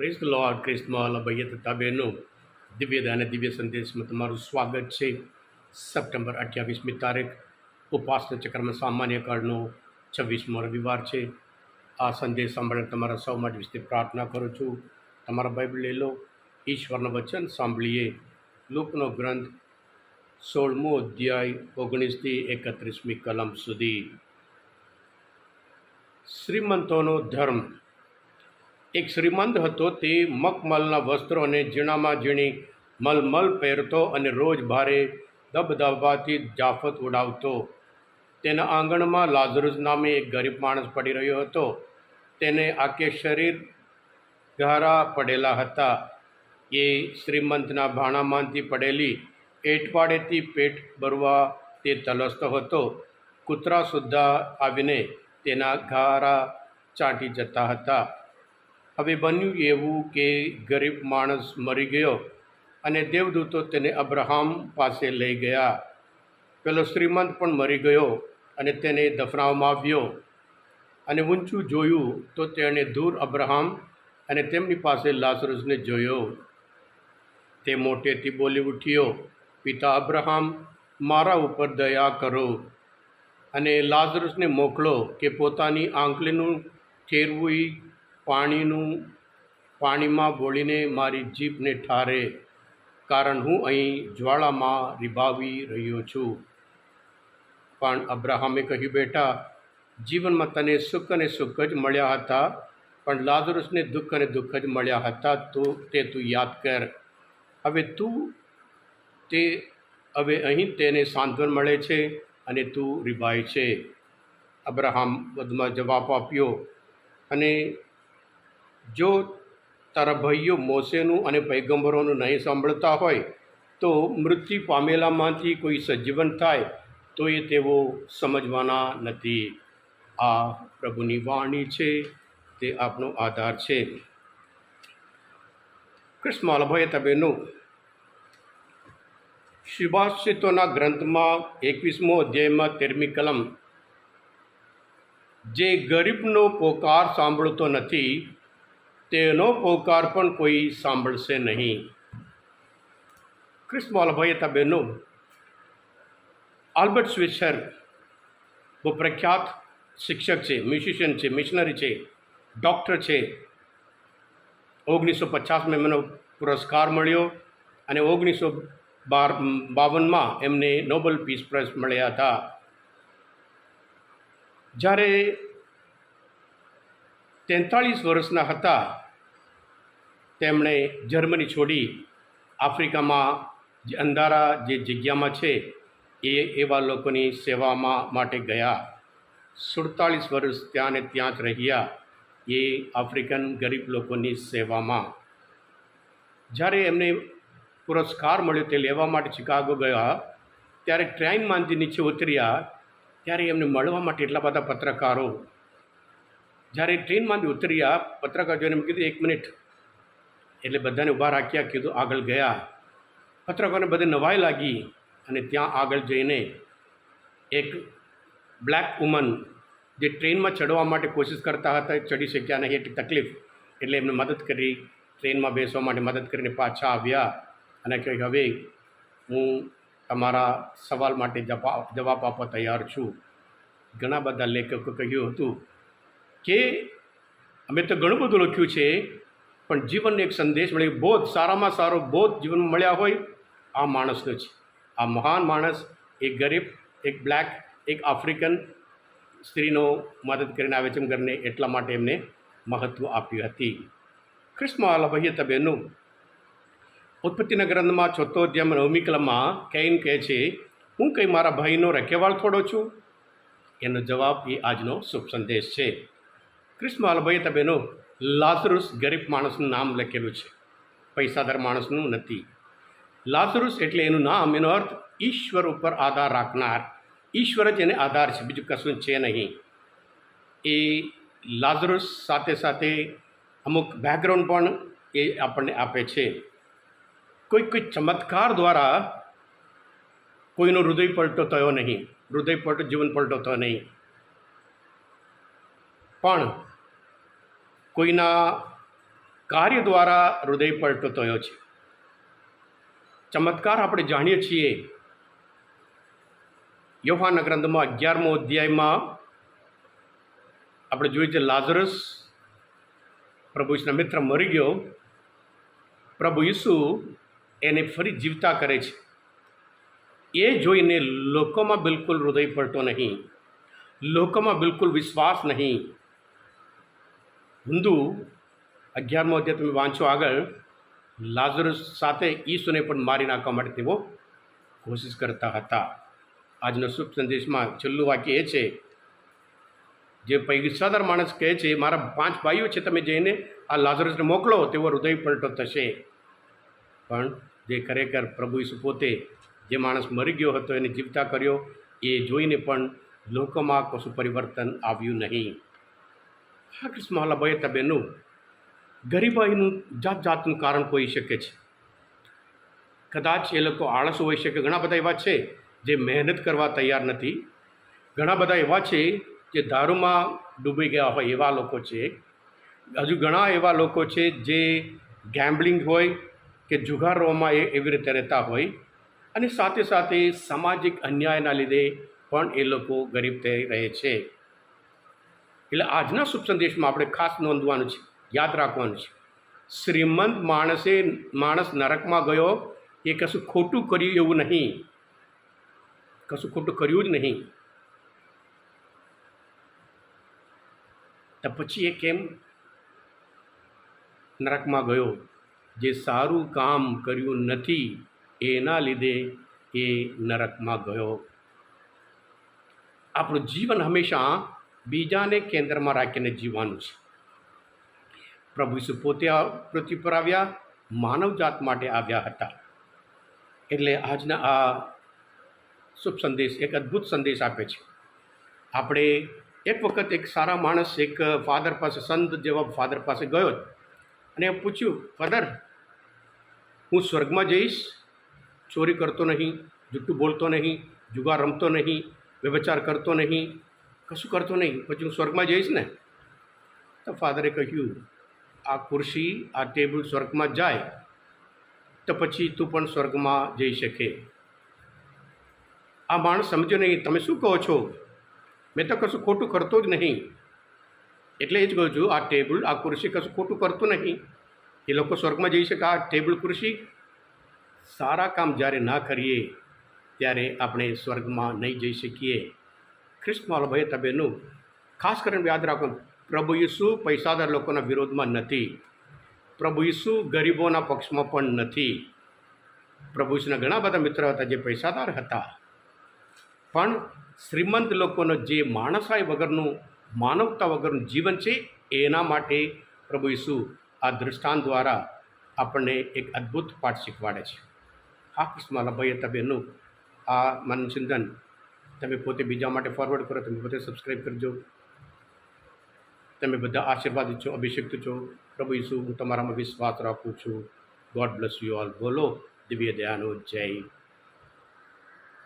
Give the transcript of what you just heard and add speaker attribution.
Speaker 1: Praise the Lord ક્રિસ્મલ અભય તથા બહેનો અને દિવ્ય સંદેશમાં તમારું સ્વાગત છે સપ્ટેમ્બર અઠ્યાવીસમી તારીખ ઉપાસના ચક્રમાં સામાન્ય કાળનો છવ્વીસમો રવિવાર છે આ સંદેશ સાંભળીને તમારા સૌ માટે વિશે પ્રાર્થના કરું છું તમારા બાઇબલ લઈ લો ઈશ્વરનું વચન સાંભળીએ લોકનો ગ્રંથ સોળમો અધ્યાય ઓગણીસથી એકત્રીસમી કલમ સુધી શ્રીમંતોનો ધર્મ એક શ્રીમંત હતો, તે મખમલના વસ્ત્રો અને ઝીણામાં ઝીણી મલમલ પહેરતો અને રોજ ભારે દબદબાથી જાફત ઉડાવતો. તેના આંગણમાં લાઝરુસ નામે એક ગરીબ માણસ પડી રહ્યો હતો. તેને આખે શરીર ઘારા પડેલા હતા. એ શ્રીમંતના ભાણામાંથી પડેલી એટવાડેથી પેટ ભરવા તે તલસતો હતો. કૂતરા સુદ્ધા આવીને તેના ઘારા ચાટી જતા હતા. હવે બન્યું એવું કે ગરીબ માણસ મરી ગયો અને દેવદૂતો તેને અબ્રાહમ પાસે લઈ ગયા. પેલો શ્રીમંત પણ મરી ગયો અને તેને દફનાવવામાં આવ્યો અને ઊંચું જોયું તો તેણે દૂર અબ્રાહમ અને તેમની પાસે લાસરસને જોયો. તે મોટેથી બોલી ઉઠ્યો, પિતા અબ્રાહમ, મારા ઉપર દયા કરો અને લાઝરસને મોકલો કે પોતાની આંકલીનું ઠેરવું પાણીનું પાણીમાં બોળીને મારી જીભને ઠારે, કારણ હું અહીં જ્વાળામાં રીભાવી રહ્યો છું. પણ અબ્રાહમે કહ્યું, બેટા, જીવનમાં તને સુખ અને સુખ જ મળ્યા હતા, પણ લાઝરસને દુઃખ અને દુઃખ જ મળ્યા હતા, તો તે તું યાદ કર. હવે તું તે, હવે અહીં તેને સાંત્વન મળે છે અને તું રીબાય છે. અબ્રાહમ વધમાં જવાબ આપ્યો, અને જો તારા ભાઈઓ મોસેનું અને પૈગંબરોનું નહીં સાંભળતા હોય, તો મૃત્યુ પામેલામાંથી કોઈ સજીવન થાય, તો એ તેઓ સમજવાના નથી. આ પ્રભુની વાણી છે, તે આપનો આધાર છે. કૃષ્ણ માલભાઈ તબેનું શુભાષિતોના ગ્રંથમાં એકવીસમો અધ્યાયમાં તેરમી કલમ, જે ગરીબનો પોકાર સાંભળતો નથી તેનો પોકાર પણ કોઈ સાંભળશે નહીં. ક્રિસ્મોલ ભાઈ હતા બહેનો, આલ્બર્ટ સ્વિચર બહુ પ્રખ્યાત શિક્ષક છે, મ્યુઝિશિયન છે, મિશનરી છે, ડૉક્ટર છે. ઓગણીસો પચાસમાં એમનો પુરસ્કાર મળ્યો અને ઓગણીસો બાર બાવનમાં એમને નોબલ પીસ પ્રાઇઝ મળ્યા હતા. જ્યારે તેતાળીસ વર્ષના હતા. તેમણે જર્મની છોડી આફ્રિકામાં જે અંધારા જે જગ્યામાં છે એ એવા લોકોની સેવામાં માટે ગયા. સુડતાલીસ વર્ષ ત્યાં ને ત્યાં જ રહ્યા એ આફ્રિકન ગરીબ લોકોની સેવામાં. જ્યારે એમને પુરસ્કાર મળ્યો તે લેવા માટે શિકાગો ગયા, ત્યારે ટ્રેનમાંથી નીચે ઉતર્યા, ત્યારે એમને મળવા માટે એટલા બધા પત્રકારો જ્યારે ટ્રેનમાંથી ઉતર્યા પત્રકારોને એમ કીધું, એક મિનિટ. એટલે બધાને ઊભા રાખ્યા, કીધું, આગળ ગયા. પત્રકારોને બધે નવાઈ લાગી અને ત્યાં આગળ જઈને એક બ્લેક વુમન જે ટ્રેનમાં ચડવા માટે કોશિશ કરતા હતા ચડી શક્યા નહીં, એટલી તકલીફ. એટલે એમને મદદ કરી, ટ્રેનમાં બેસવા માટે મદદ કરીને પાછા આવ્યા અને કહ્યું, હવે હું તમારા સવાલ માટે જવાબ આપવા તૈયાર છું. ઘણા બધા લેખકો કહ્યું હતું કે અમે તો ઘણું બધું લખ્યું છે, પણ જીવનને એક સંદેશ મળ્યો બોધ સારામાં સારો બોધ જીવનમાં મળ્યા હોય આ માણસનો છે આ મહાન માણસ, એક ગરીબ, એક બ્લેક, એક આફ્રિકન સ્ત્રીનો મદદ કરીને આવે છે ઘરને, એટલા માટે એમને મહત્ત્વ આપ્યું હતી. અલભ્ય તબેનું ઉત્પત્તિના ગ્રંથમાં ચોથો અધ્યાય નવમી કલમમાં કૈન કહે છે, હું કંઈ મારા ભાઈનો રખેવાળ થોડો છું? એનો જવાબ એ આજનો શુભ સંદેશ છે. અલભય તબેનો લાઝરુસ ગરીબ માણસનું નામ લખેલું છે. પૈસાદાર માણસનું નથી. લાઝરુસ એટલે એનું નામ, એનો અર્થ ઈશ્વર ઉપર આધાર રાખનાર. ઈશ્વર જ એને આધાર છે, બીજું કશું છે નહીં. એ લાઝરુસ સાથે સાથે અમુક બેકગ્રાઉન્ડ પણ એ આપણને આપે છે. કોઈ કોઈ ચમત્કાર દ્વારા કોઈનો હૃદય પલટો થયો નહીં. હૃદય પલટો, જીવન પલટો થયો નહીં. પણ કોઈના કાર્ય દ્વારા હૃદય પલટો થયો છે. ચમત્કાર આપણે જાણીએ છીએ. યૌહાના ગ્રંથમાં અગિયારમો અધ્યાયમાં આપણે જોઈએ છે, લાઝરસ પ્રભુ ઈસુના મિત્ર મરી ગયો. પ્રભુ ઈસુ એને ફરી જીવતા કરે છે. એ જોઈને લોકોમાં બિલકુલ હૃદય પડતો નહીં. લોકોમાં બિલકુલ વિશ્વાસ નહીં. હિન્દુ અગિયારમો અધ્યાય તમે વાંચો આગળ. લાઝરસ સાથે ઈસુને પણ મારી નાખવા માટે તેઓ કોશિશ કરતા હતા. આજનો શુભ સંદેશમાં છેલ્લું વાક્ય એ છે, જે પૈસાદાર માણસ કહે છે, મારા પાંચ ભાઈઓ છે, તમે જઈને આ લાઝરસને મોકલો તેવો હૃદય પલટો થશે. પણ જે ખરેખર પ્રભુ ઈસુ પોતે જે માણસ મરી ગયો હતો, એને જીવતા કર્યો, એ જોઈને પણ લોકોમાં કશું પરિવર્તન આવ્યું નહીં. હા કૃષ્ણ ભાઈ તબેનું ગરીબાઈનું જાત જાતનું કારણ હોઈ શકે છે. કદાચ એ લોકો આળસ હોઈ શકે, ઘણા બધા એવા છે જે મહેનત કરવા તૈયાર નથી. ઘણા બધા એવા છે જે દારૂમાં ડૂબી ગયા હોય એવા લોકો છે. હજુ ઘણા એવા લોકો છે જે ગેમ્બલિંગ હોય કે જુગારોમાં એ એવી રીતે રહેતા હોય અને સાથે સાથે સામાજિક અન્યાયના લીધે પણ એ લોકો ગરીબ થઈ રહે છે. એટલે આજના શુભ સંદેશમાં આપણે ખાસ નોંધવાનું છે, યાદ રાખવાનું છે. શ્રીમંત માણસે, માણસ નરકમાં ગયો, એ કશું ખોટું કર્યું એવું નહીં. કશું ખોટું કર્યું જ નહીં. તો પછી એ કેમ નરકમાં ગયો? જે સારું કામ કર્યું નથી, એના લીધે એ નરકમાં ગયો. આપણું જીવન હંમેશા બીજાને કેન્દ્રમાં રાખીને જીવવાનું છે. પ્રભુ ઈસુ પોતે પૃથ્વી પર આવ્યા માનવજાત માટે આવ્યા હતા. એટલે આજના આ શુભ સંદેશ, એક અદ્ભુત સંદેશ આપે છે. આપણે એક વખત એક સારા માણસ, એક ફાધર પાસે, સંત જેવા ફાધર પાસે ગયો અને પૂછ્યું, ફાધર, હું સ્વર્ગમાં જઈશ? ચોરી કરતો નહીં, જુઠ્ઠું બોલતો નહીં, જુગાર રમતો નહીં, વ્યભચાર કરતો નહીં કશું કરતો નહીં. પછી હું સ્વર્ગમાં જઈશ ને, તો ફાધરે કહ્યું, આ ખુરશી, આ ટેબલ સ્વર્ગમાં જાય, તો પછી તું પણ સ્વર્ગમાં જઈ શકે. આ માણસ સમજ્યો નહીં. તમે શું કહો છો? મેં તો કશું ખોટું કરતો જ નહીં. એટલે એ જ કહું છું, આ ટેબલ આ ખુરશી કશું ખોટું કરતું નહીં. એ લોકો સ્વર્ગમાં જઈ શકે. આ ટેબલ ખુરશી સારા કામ જ્યારે ના કરીએ, ત્યારે આપણે સ્વર્ગમાં નહીં જઈ શકીએ. ખ્રિસ્તમાલ ભય તબેનું. ખાસ કરીને યાદ રાખો, પ્રભુ ઈસુ પૈસાદાર લોકોના વિરોધમાં નથી. પ્રભુ ઈસુ ગરીબોના પક્ષમાં પણ નથી. પ્રભુ ઈસુના ઘણા બધા મિત્રો હતા જે પૈસાદાર હતા. પણ શ્રીમંત લોકોનો જે માણસાઈ વગરનું, માનવતા વગરનું જીવન છે, એના માટે પ્રભુ ઈસુ આ દૃષ્ટાંત દ્વારા આપણને એક અદ્ભુત પાઠ શીખવાડે છે. આ કૃષ્ણમાલા ભાઈ તબેનું, આ મનચિંતન તમે પોતે બીજા માટે ફોરવર્ડ કરો, તમે પોતે સબસ્ક્રાઈબ કરજો. તમે બધા આશીર્વાદિત છો અભિષિક્ત છો પ્રભુ ઈસુ, હું તમારામાં વિશ્વાસ રાખું છું. ગોડ બ્લેસ યુ ઓલ બોલો, દિવ્ય દયાનો જય.